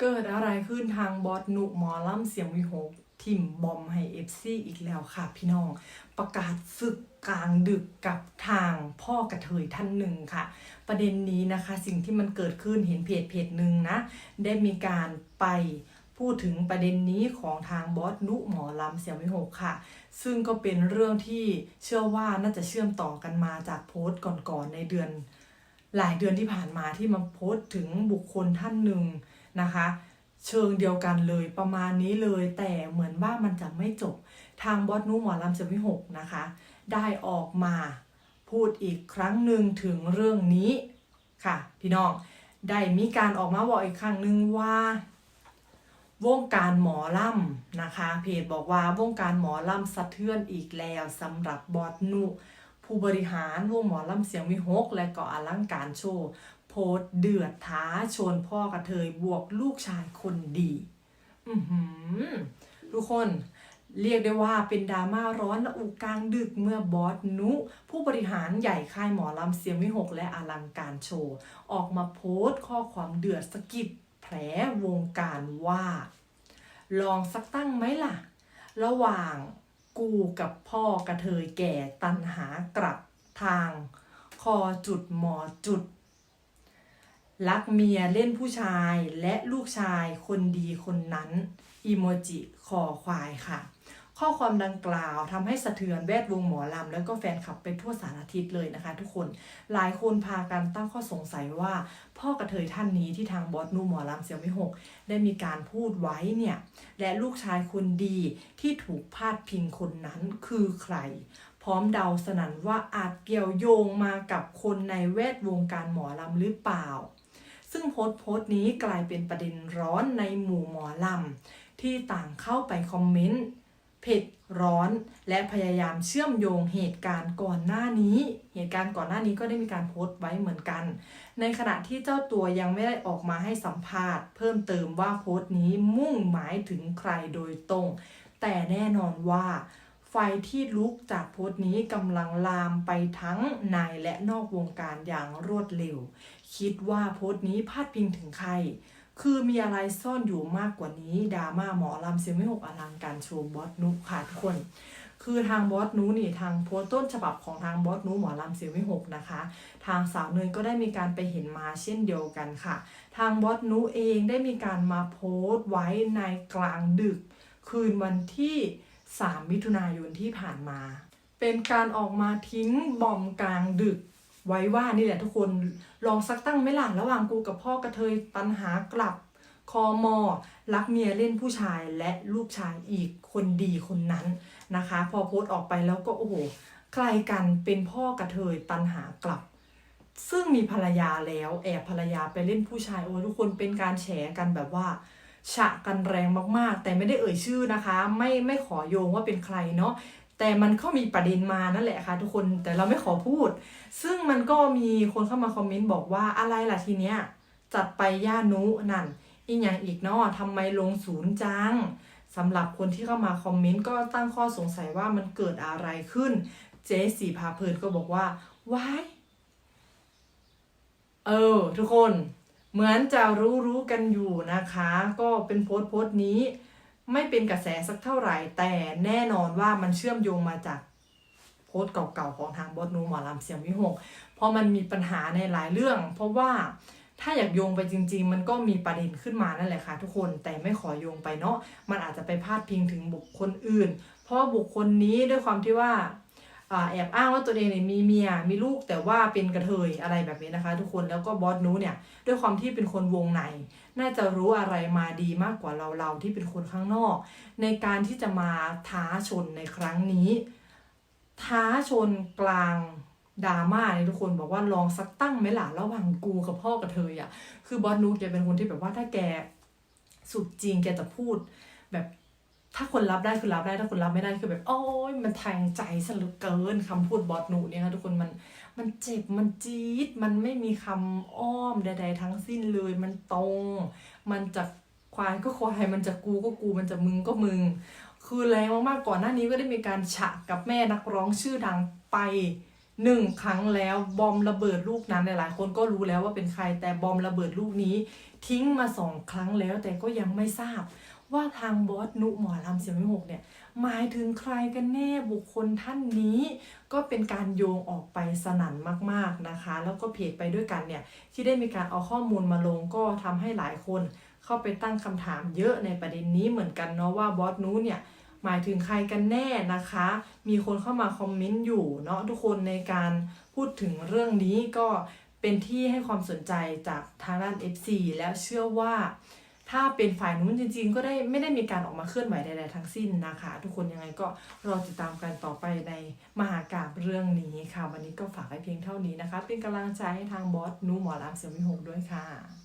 เกิดอะไรขึ้นทางบอสหนุหมอล่ำเสียงวิหกทิมบอมให้เอฟซีอีกแล้วค่ะพี่น้อง ประกาศศึกกลางดึกกับทางพ่อกระเทยท่านหนึ่งค่ะ ประเด็นนี้นะคะสิ่งที่มันเกิดขึ้นเห็นเพจเพจหนึ่งนะ ได้มีการไปพูดถึงประเด็นนี้ของทางบอสนุหมอลำเสียงวิหกค่ะ ซึ่งก็เป็นเรื่องที่เชื่อว่าน่าจะเชื่อมต่อกันมาจากโพสต์ก่อนๆในเดือน หลายเดือนที่ผ่านมาที่มาโพสต์ถึงบุคคลท่านหนึ่ง นะคะ เชิงเดียวกันเลยประมาณนี้เลยแต่เหมือนว่ามันจะไม่จบทางบอสนุหมอลำเสียงวิหกนะคะ ได้ออกมาพูดอีกครั้งหนึ่งถึงเรื่องนี้ค่ะ พี่น้องได้มีการออกมาบอกอีกครั้งหนึ่งว่าวงการหมอลำนะคะ เพจบอกว่าวงการหมอลำสะเทือนอีกแล้วสำหรับบอสนุผู้บริหารวงหมอลำเสียงวิหกและก็อลังการโชว์ โพสต์เดือดท้าชวนพ่อกระเทยบวกลูกชายคนดี อือหือ ทุกคนเรียกได้ว่าเป็นดราม่าร้อนระอุกลางดึกเมื่อบอสนุ ผู้บริหารใหญ่ค่ายหมอลำเสียงวิหกและอลังการโชว์ ออกมาโพสต์ข้อความเดือดสะกิดแผลวงการว่า ลองสักตั้งไหมล่ะ ระหว่างกูกับพ่อกระเทยแก่ตันหากลับทาง คอจุดหมอจุด รักเมียเล่นผู้ชายและลูกชายคนดีคนนั้นอีโมจิคอควายค่ะ ข้อความดังกล่าวทำให้สะเทือนแวดวงหมอลำ แล้วก็แฟนคลับไปทั่วสารทิศเลยนะคะ ทุกคนหลายคนพากันตั้งข้อสงสัยว่า พ่อกระเทยท่านนี้ที่ทางบอสนูหมอลำเสียงไม่หกได้มีการพูดไว้เนี่ย และลูกชายคนดีที่ถูกพาดพิงคนนั้นคือใครพร้อมเดาสนันว่าอาจเกี่ยวโยงมากับคนในแวดวงการหมอลำหรือเปล่า ซึ่งโพสต์โพสต์นี้กลายเป็นประเด็นร้อนในหมู่หมอลำที่ต่างเข้าไปคอมเมนต์เผ็ดร้อน และพยายามเชื่อมโยงเหตุการณ์ก่อนหน้านี้ เหตุการณ์ก่อนหน้านี้ก็ได้มีการโพสต์ไว้เหมือนกัน ในขณะที่เจ้าตัวยังไม่ได้ออกมาให้สัมภาษณ์ เพิ่มเติมว่าโพสต์นี้มุ่งหมายถึงใครโดยตรง แต่แน่นอนว่า ไฟที่ลุกจากโพสต์นี้กำลังลามไปทั้งในและนอกวงการอย่างรวดเร็ว คิดว่าโพสต์นี้พาดพิงถึงใคร คือมีอะไรซ่อนอยู่มากกว่านี้ดราม่าหมอลำเสียม่หกอลังการโชว์บอสนุค่ะทุกคน คือทางบอสนูนี่ทางโพสต์ต้นฉบับของทางบอสนูหมอลำเสียม่หกนะคะ ทางสาวเนยก็ได้มีการไปเห็นมาเช่นเดียวกันค่ะ ทางบอสนูเองได้มีการมาโพสต์ไว้ในกลางดึก คืนวันที่ 3 มิถุนายนที่ผ่านมา เป็นการออกมาทิ้งบอมกลางดึกไว้ว่านี่แหละทุกคนลองสักตั้งไม่หล่ะระหว่างกูกับพ่อกระเทยตันหากลับคอมอรักเมียเล่นผู้ชายและลูกชายอีกคนดีคนนั้นนะคะ พอโพสต์ออกไปแล้วก็โอ้โหใครกันเป็นพ่อกระเทยตันหากลับ ซึ่งมีภรรยาแล้วแอบภรรยาไปเล่นผู้ชายโอ้ทุกคนเป็นการแฉกันแบบว่า ฉะกันแรงมากๆ แต่ไม่ได้เอ่ยชื่อนะคะ ไม่ไม่ขอโยงว่าเป็นใครเนาะแต่มันก็มีประเด็นมานั่นแหละค่ะทุกคนแต่เราไม่ขอพูด ซึ่งมันก็มีคนเข้ามาคอมเมนต์บอกว่าอะไรล่ะทีเนี้ยจัดไปย่านุนั่นอีกอย่างอีกเนาะทำไมลงศูนย์จังสำหรับคนที่เข้ามาคอมเมนต์ก็ตั้งข้อสงสัยว่ามันเกิดอะไรขึ้น เจสีพาเพลินก็บอกว่าว้ายเออ ทุกคน เหมือนจะรู้รู้กันอยู่นะคะ ก็เป็นโพสต์โพสต์นี้ ไม่เป็นกระแสสักเท่าไหร่ แต่แน่นอนว่ามันเชื่อมโยงมาจากโพสต์เก่าๆของทางบอสนูหมอลำเสียงวิหกเพราะมันมีปัญหาในหลายเรื่อง เพราะว่าถ้าอยากโยงไปจริง ๆ มันก็มีประเด็นขึ้นมานั่นแหละค่ะทุกคนแต่ไม่ขอโยงไปเนาะมันอาจจะไปพาดพิงถึงบุคคลอื่น เพราะบุคคลนี้ด้วยความที่ว่าอ่า แอบอ้างว่าตัวเองเนี่ยมีเมียมีลูกแต่ว่าเป็นกระเทยอะไรแบบนี้นะคะ ทุกคนแล้วก็บอสนู้เนี่ยด้วยความที่เป็นคนวงใน น่าจะรู้อะไรมาดีมากกว่าเราเราที่เป็นคนข้างนอก ในการที่จะมาท้าชนในครั้งนี้ ท้าชนกลางดราม่าเนี่ยทุกคนบอกว่าลองสักตั้งไหมล่ะระหว่างกูกับพ่อกับเธออะคือบอสนูแกเป็นคนที่แบบว่าถ้าแกสุดจริงแกจะพูดแบบ ถ้าคนรับได้คือรับได้ถ้าคนรับไม่ได้คือแบบ โอ้ยมันแทงใจซะเหลือเกินคำพูดบอสนูเนี่ยค่ะทุกคนมันมันเจ็บมันจี๊ดมันไม่มีคำอ้อมใด ๆ ทั้งสิ้นเลย มันตรง มันจะควายก็ควายมันจะกูก็กูมันจะมึงก็มึง คือแรงมากๆก่อนหน้านี้ก็ได้มีการฉะกับแม่นักร้องชื่อดังไป หนึ่งครั้งแล้วบอมระเบิดลูกนั้นหลายๆคนก็รู้แล้วว่าเป็นใครแต่บอมระเบิดลูกนี้ ทิ้งมาสองครั้งแล้วแต่ก็ยังไม่ทราบ ว่าทางบอสนุหมอลำเสียงวิหกเนี่ยหมายถึงใครกันแน่บุคคลท่านนี้ ก็เป็นการโยงออกไปสนั่นมากๆนะคะ แล้วก็เพจไปด้วยกันเนี่ยที่ได้มีการเอาข้อมูลมาลงก็ทำให้หลายคน เข้าไปตั้งคำถามเยอะในประเด็นนี้เหมือนกันเนาะว่าบอสนู้เนี่ย หมายถึงใครกันแน่นะคะ มีคนเข้ามาคอมเมนต์อยู่เนาะทุกคนในการพูดถึงเรื่องนี้ก็เป็นที่ให้ความสนใจจากทางด้าน FC แล้วเชื่อว่า ถ้าเป็นฝ่ายนู้นจริง ๆ ก็ได้ไม่ได้มีการออกมาเคลื่อนไหวใดๆทั้งสิ้นนะคะ ทุกคนยังไงก็รอติดตามกันต่อไปในมหากาบเรื่องนี้ค่ะ วันนี้ก็ฝากไว้เพียงเท่านี้นะคะ เป็นกำลังใจให้ทางบอสนูหมอลำเสียงวิหกด้วยค่ะ